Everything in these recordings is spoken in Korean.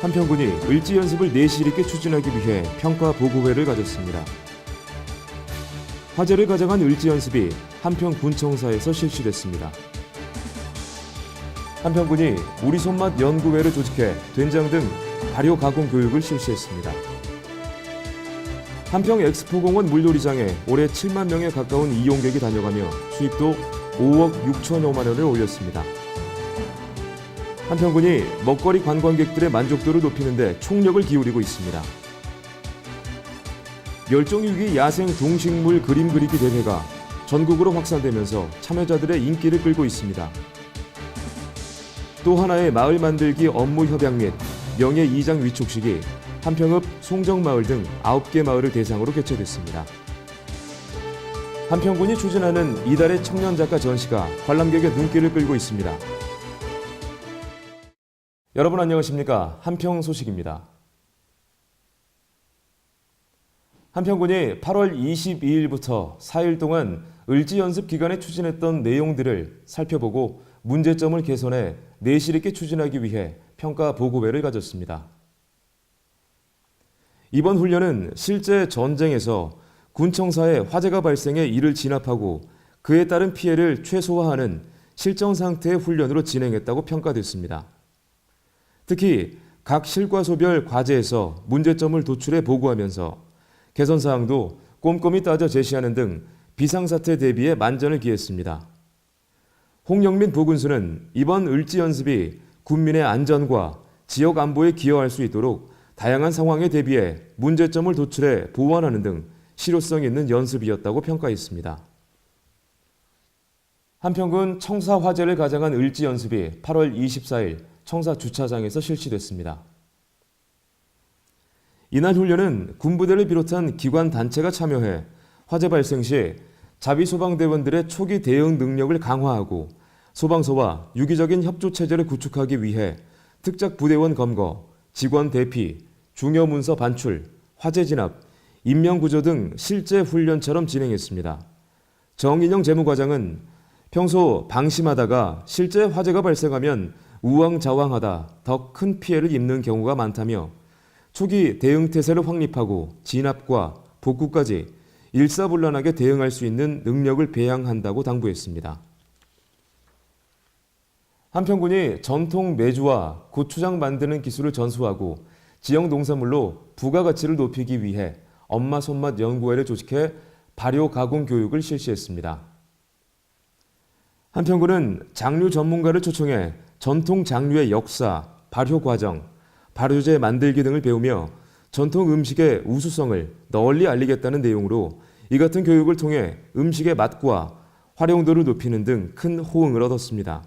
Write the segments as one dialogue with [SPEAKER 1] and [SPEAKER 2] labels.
[SPEAKER 1] 한평군이 을지 연습을 내실 있게 추진하기 위해 평가 보고회를 가졌습니다. 화제를 가져간 을지 연습이 한평 군청사에서 실시됐습니다. 한평군이 우리 손맛 연구회를 조직해 된장 등 발효 가공 교육을 실시했습니다. 한평 엑스포공원 물놀이장에 올해 7만 명에 가까운 이용객이 다녀가며 수입도 5억 6천여만 원을 올렸습니다. 한평군이 먹거리 관광객들의 만족도를 높이는 데 총력을 기울이고 있습니다. 멸종위기 야생 동식물 그림 그리기 대회가 전국으로 확산되면서 참여자들의 인기를 끌고 있습니다. 또 하나의 마을 만들기 업무 협약 및 명예 이장 위촉식이 한평읍 송정마을 등 9개 마을을 대상으로 개최됐습니다. 한평군이 추진하는 이달의 청년 작가 전시가 관람객의 눈길을 끌고 있습니다. 여러분 안녕하십니까? 한평 소식입니다. 한평군이 8월 22일부터 4일 동안 을지 연습 기간에 추진했던 내용들을 살펴보고 문제점을 개선해 내실 있게 추진하기 위해 평가 보고회를 가졌습니다. 이번 훈련은 실제 전쟁에서 군청사에 화재가 발생해 이를 진압하고 그에 따른 피해를 최소화하는 실전 상태의 훈련으로 진행했다고 평가됐습니다. 특히 각 실과소별 과제에서 문제점을 도출해 보고하면서 개선 사항도 꼼꼼히 따져 제시하는 등 비상사태 대비에 만전을 기했습니다. 홍영민 보군수는 이번 을지 연습이 군민의 안전과 지역 안보에 기여할 수 있도록 다양한 상황에 대비해 문제점을 도출해 보완하는 등 실효성 있는 연습이었다고 평가했습니다. 한평군 청사 화재를 가장한 을지 연습이 8월 24일 청사 주차장에서 실시됐습니다. 이날 훈련은 군부대를 비롯한 기관 단체가 참여해 화재 발생 시 자비 소방대원들의 초기 대응 능력을 강화하고 소방서와 유기적인 협조 체제를 구축하기 위해 특작 부대원 검거, 직원 대피, 중요 문서 반출, 화재 진압, 인명 구조 등 실제 훈련처럼 진행했습니다. 정인영 재무과장은 평소 방심하다가 실제 화재가 발생하면 우왕좌왕하다 더 큰 피해를 입는 경우가 많다며 초기 대응 태세를 확립하고 진압과 복구까지 일사불란하게 대응할 수 있는 능력을 배양한다고 당부했습니다. 한평군이 전통 메주와 고추장 만드는 기술을 전수하고 지역 농산물로 부가가치를 높이기 위해 엄마 손맛 연구회를 조직해 발효 가공 교육을 실시했습니다. 한평군은 장류 전문가를 초청해 전통 장류의 역사, 발효 과정, 발효제 만들기 등을 배우며 전통 음식의 우수성을 널리 알리겠다는 내용으로 이 같은 교육을 통해 음식의 맛과 활용도를 높이는 등 큰 호응을 얻었습니다.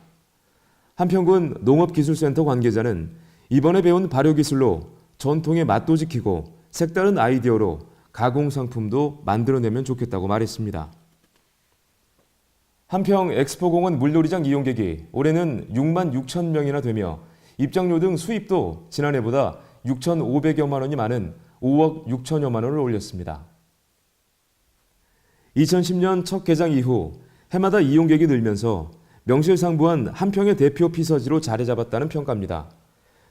[SPEAKER 1] 한평군 농업기술센터 관계자는 이번에 배운 발효 기술로 전통의 맛도 지키고 색다른 아이디어로 가공 상품도 만들어내면 좋겠다고 말했습니다. 한평 엑스포공원 물놀이장 이용객이 올해는 6만 6천 명이나 되며 입장료 등 수입도 지난해보다 6,500여만 원이 많은 5억 6천여만 원을 올렸습니다. 2010년 첫 개장 이후 해마다 이용객이 늘면서 명실상부한 한평의 대표 피서지로 자리 잡았다는 평가입니다.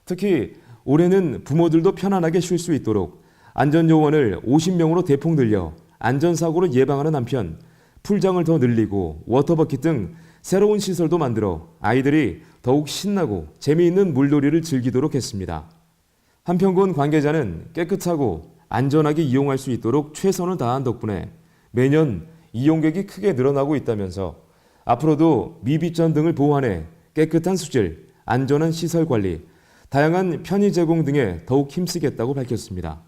[SPEAKER 1] 특히 올해는 부모들도 편안하게 쉴 수 있도록 안전요원을 50명으로 대폭 늘려 안전사고를 예방하는 한편 풀장을 더 늘리고 워터버킷 등 새로운 시설도 만들어 아이들이 더욱 신나고 재미있는 물놀이를 즐기도록 했습니다. 한평군 관계자는 깨끗하고 안전하게 이용할 수 있도록 최선을 다한 덕분에 매년 이용객이 크게 늘어나고 있다면서 앞으로도 미비전 등을 보완해 깨끗한 수질, 안전한 시설 관리, 다양한 편의 제공 등에 더욱 힘쓰겠다고 밝혔습니다.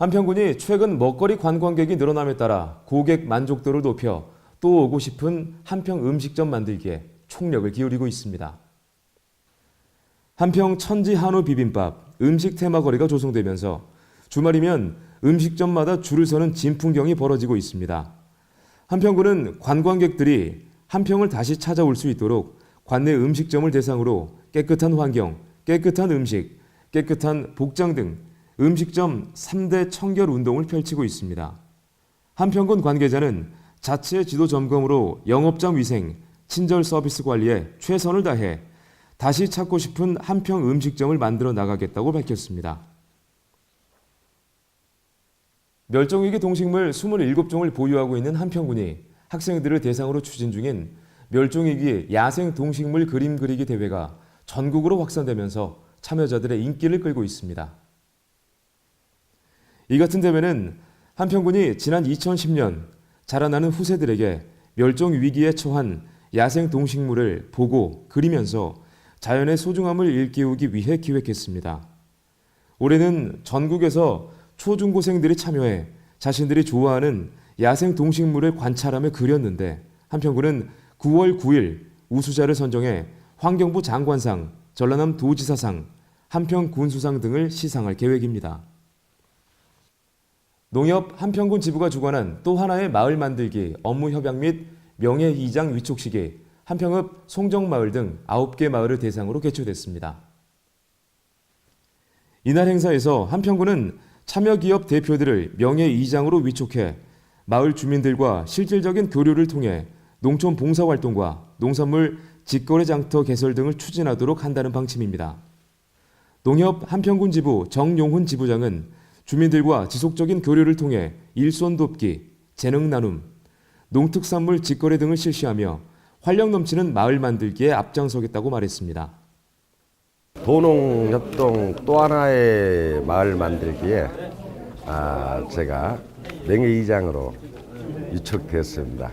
[SPEAKER 1] 한평군이 최근 먹거리 관광객이 늘어남에 따라 고객 만족도를 높여 또 오고 싶은 한평 음식점 만들기에 총력을 기울이고 있습니다. 한평 천지 한우 비빔밥 음식 테마거리가 조성되면서 주말이면 음식점마다 줄을 서는 진풍경이 벌어지고 있습니다. 한평군은 관광객들이 한평을 다시 찾아올 수 있도록 관내 음식점을 대상으로 깨끗한 환경, 깨끗한 음식, 깨끗한 복장 등 음식점 3대 청결 운동을 펼치고 있습니다. 한평군 관계자는 자체 지도 점검으로 영업장 위생, 친절 서비스 관리에 최선을 다해 다시 찾고 싶은 한평 음식점을 만들어 나가겠다고 밝혔습니다. 멸종위기 동식물 27종을 보유하고 있는 한평군이 학생들을 대상으로 추진 중인 멸종위기 야생 동식물 그림 그리기 대회가 전국으로 확산되면서 참여자들의 인기를 끌고 있습니다. 이 같은 대회는 한평군이 지난 2010년 자라나는 후세들에게 멸종 위기에 처한 야생 동식물을 보고 그리면서 자연의 소중함을 일깨우기 위해 기획했습니다. 올해는 전국에서 초중고생들이 참여해 자신들이 좋아하는 야생 동식물을 관찰하며 그렸는데 한평군은 9월 9일 우수자를 선정해 환경부 장관상, 전라남 도지사상, 한평군수상 등을 시상할 계획입니다. 농협 한평군 지부가 주관한 또 하나의 마을 만들기 업무 협약 및 명예 이장 위촉식이 한평읍 송정마을 등 9개 마을을 대상으로 개최됐습니다. 이날 행사에서 한평군은 참여기업 대표들을 명예 이장으로 위촉해 마을 주민들과 실질적인 교류를 통해 농촌 봉사활동과 농산물 직거래 장터 개설 등을 추진하도록 한다는 방침입니다. 농협 한평군 지부 정용훈 지부장은 주민들과 지속적인 교류를 통해 일손 돕기, 재능 나눔, 농특산물 직거래 등을 실시하며 활력 넘치는 마을 만들기에 앞장서겠다고 말했습니다.
[SPEAKER 2] 도농협동 또 하나의 마을 만들기에 아, 제가 명예이장으로 유촉되었습니다.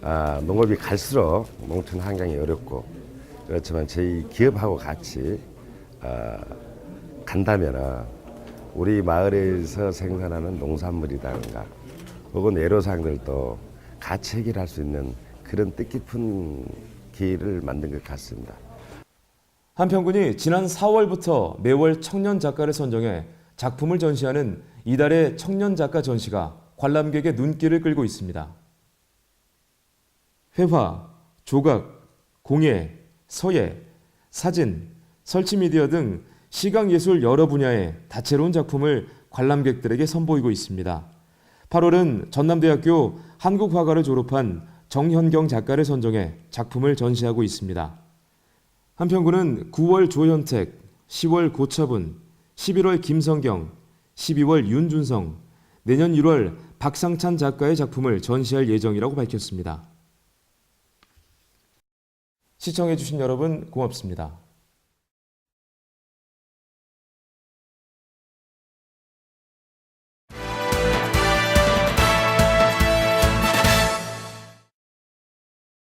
[SPEAKER 2] 아, 농업이 갈수록 농촌 환경이 어렵고 그렇지만 저희 기업하고 같이 아, 간다면 우리 마을에서 생산하는 농산물이라든가 혹은 애로사항들도 같이 해결할 수 있는 그런 뜻깊은 기회를 만든 것 같습니다.
[SPEAKER 1] 한평군이 지난 4월부터 매월 청년 작가를 선정해 작품을 전시하는 이달의 청년 작가 전시가 관람객의 눈길을 끌고 있습니다. 회화, 조각, 공예, 서예, 사진, 설치 미디어 등 시각 예술 여러 분야의 다채로운 작품을 관람객들에게 선보이고 있습니다. 8월은 전남대학교 한국화가를 졸업한 정현경 작가를 선정해 작품을 전시하고 있습니다. 한평군은 9월 조현택, 10월 고차분, 11월 김성경, 12월 윤준성, 내년 1월 박상찬 작가의 작품을 전시할 예정이라고 밝혔습니다. 시청해주신 여러분 고맙습니다.